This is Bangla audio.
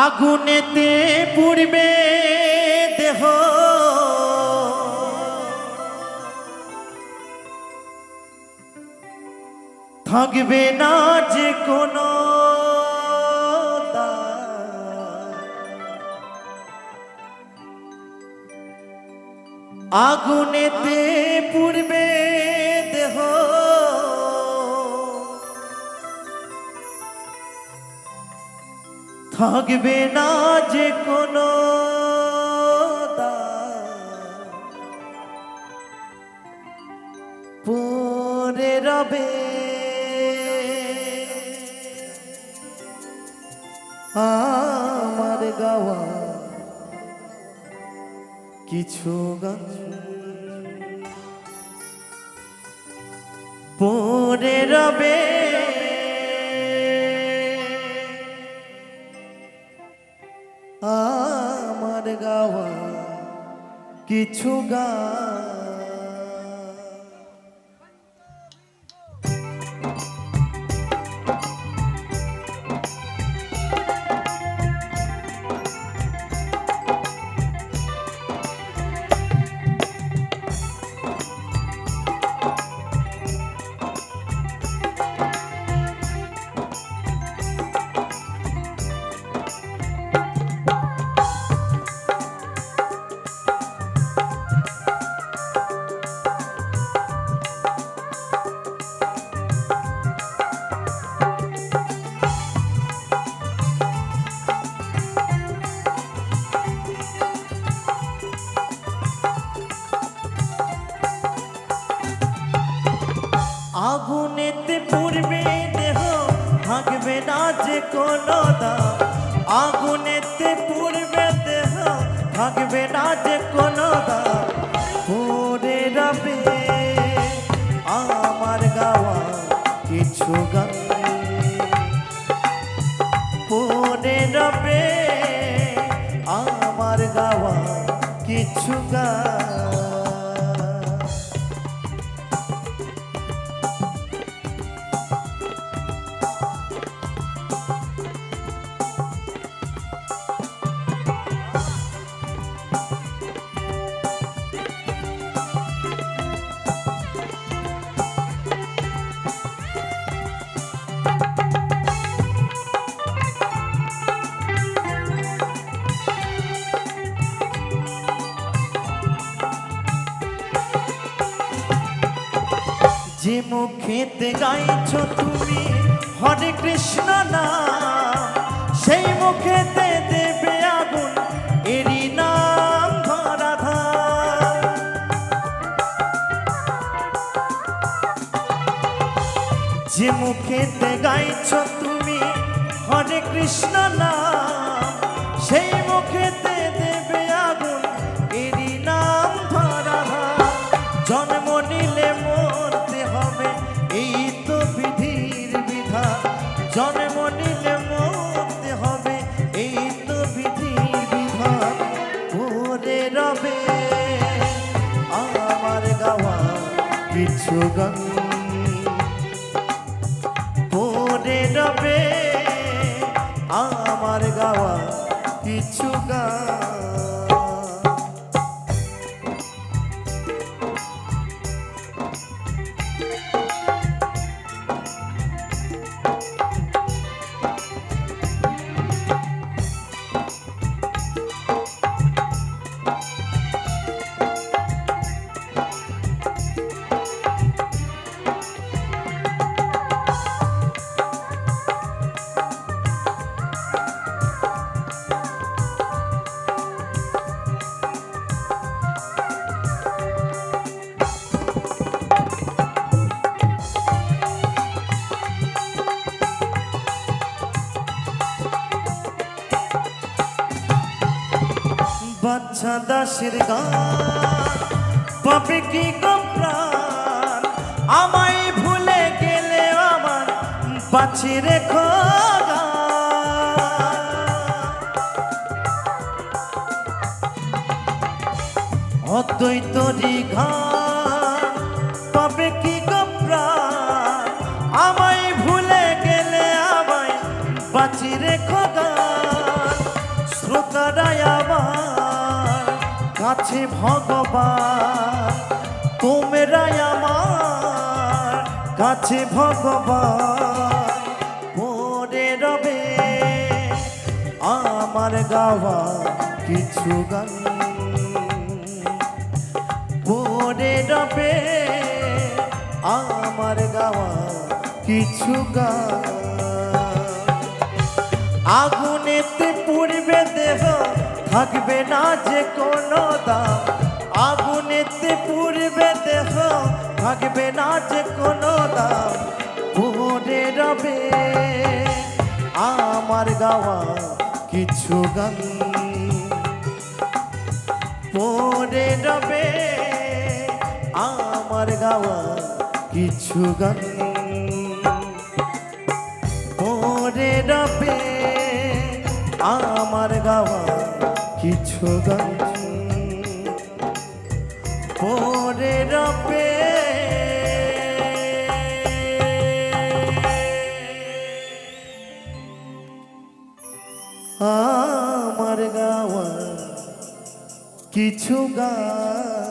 আগুনেতে পুড়বে দেহ থাকবে না যে কোনো। আগুনেতে পুড়বে দেহ থাকবে না যে কোনো। পরে রবে আমার গাওয়া কিছু গান পরে রবে গাওয়া কিছু গান। আগুনেতে পুড়বে দেহ থাকবে না যে কোনো দাম আগুনেতে পুড়বে দেহ থাকবে না যে কোনো দাম পড়ে রবে, আমার গাওয়া কিছু গান। পড়ে রবে, আমার গাওয়া কিছু গান। মুখেতে গাইছো তুমি? হরে কৃষ্ণ না, সেই মুখেতে দেবে আগুন এরি নাম ধরাধার যে মুখেতে গাইছো তুমি, হরে কৃষ্ণ না, সেই মুখেতে গান পরে রবে আমার গাওয়া কিছু গান। দাসের গান। পাবে কি প্রাণ? আমায় ভুলে গেলে আমার বাঁচি রেখো গান। অদ্বৈতরি ঘান পাবে কি প্রাণ? আমায় ভুলে গেলে আমায় বাঁচি রেখো গান আছে ভগবান, তোমরাই আমার কাছে ভগবান। পরে রবে আমার গাওয়া কিছু গান। পরে রবে আমার গাওয়া কিছু গান। আগুনেতে পুড়বে দেহ থাকবে না যে কোনো দাম। আগুনেতে পুড়বে দেহ, থাকবে না যে কোনো দাম। পড়ে রবে আমার গাওয়া কিছু গান। পড়ে রবে আমার গাওয়া কিছু গান। পরে রবে আমার গাওয়া কিছু পরে রপে। আমার গাওয়া কিছু গান